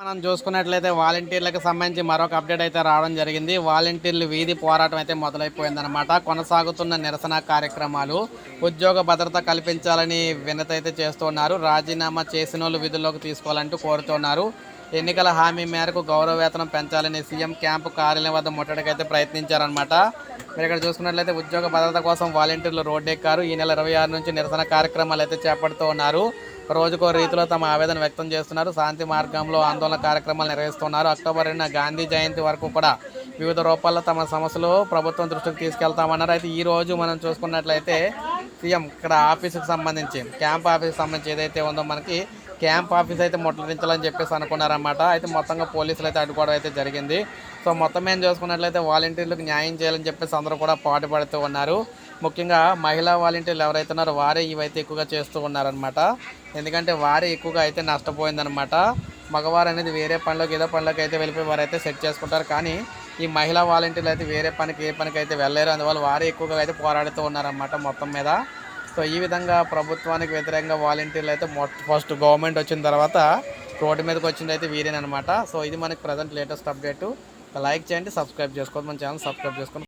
మనం చూసుకున్నట్లయితే వాలంటీర్లకు సంబంధించి మరొక అప్డేట్ అయితే రావడం జరిగింది. వాలంటీర్లు వీధి పోరాటం అయితే మొదలైపోయిందనమాట కొనసాగుతున్న నిరసన కార్యక్రమాలు ఉద్యోగ భద్రత కల్పించాలని వినతి అయితే చేస్తున్నారు. రాజీనామా చేసిన వాళ్ళు విధుల్లోకి తీసుకోవాలంటూ కోరుతున్నారు. ఎన్నికల హామీ మేరకు గౌరవ వేతనం పెంచాలని సీఎం క్యాంపు కార్యాలయం వద్ద ముట్టడికైతే ప్రయత్నించారనమాట మీరు ఇక్కడ చూసుకున్నట్లయితే ఉద్యోగ భద్రత కోసం వాలంటీర్లు రోడ్డెక్కారు. ఈ నెల ఇరవై ఆరు నుంచి నిరసన కార్యక్రమాలు అయితే చేపడుతూ ఉన్నారు. రోజుకో రీతిలో తమ ఆవేదన వ్యక్తం చేస్తున్నారు. శాంతి మార్గంలో ఆందోళన కార్యక్రమాలు నిర్వహిస్తున్నారు. అక్టోబర్ రెండున గాంధీ జయంతి వరకు కూడా వివిధ రూపాల్లో తమ సమస్యలు ప్రభుత్వం దృష్టికి తీసుకెళ్తామన్నారు. అయితే ఈ రోజు మనం చూసుకున్నట్లయితే సీఎం ఇక్కడ ఆఫీసుకు సంబంధించి క్యాంప్ ఆఫీస్కి సంబంధించి ఏదైతే ఉందో మనకి క్యాంప్ ఆఫీస్ అయితే ముట్టడించాలని చెప్పేసి అనుకున్నారన్నమాట. అయితే మొత్తంగా పోలీసులు అయితే అడ్డుకోవడం అయితే జరిగింది. సో మొత్తం మేము చూసుకున్నట్లయితే వాలంటీర్లకు న్యాయం చేయాలని చెప్పేసి అందరూ కూడా పాటుపడుతూ ఉన్నారు. ముఖ్యంగా మహిళా వాలంటీర్లు ఎవరైతే ఉన్నారో వారే ఇవైతే ఎక్కువగా చేస్తూ ఉన్నారనమాట ఎందుకంటే వారే ఎక్కువగా అయితే నష్టపోయిందనమాట మగవారు అనేది వేరే పనిలోకి ఏదో పనిలోకి అయితే వెళ్ళిపోయి వారైతే సెట్ చేసుకుంటారు. కానీ ఈ మహిళా వాలంటీర్లు అయితే వేరే పనికి ఏ పనికి అయితే వెళ్ళలేరు అందువల్ల వారే ఎక్కువగా అయితే పోరాడుతూ ఉన్నారన్నమాట మొత్తం మీద. సో ఈ విధంగా ప్రభుత్వానికి వ్యతిరేకంగా వాలంటీర్లు అయితే ఫస్ట్ గవర్నమెంట్ వచ్చిన తర్వాత రోడ్డు మీదకి వచ్చింది అయితే వీరేనమాట సో ఇది మనకి ప్రజెంట్ లేటెస్ట్ అప్డేట్ లైక్ చేయండి సబ్స్క్రైబ్ చేసుకోండి మన ఛానల్ సబ్స్క్రైబ్ చేసుకోండి.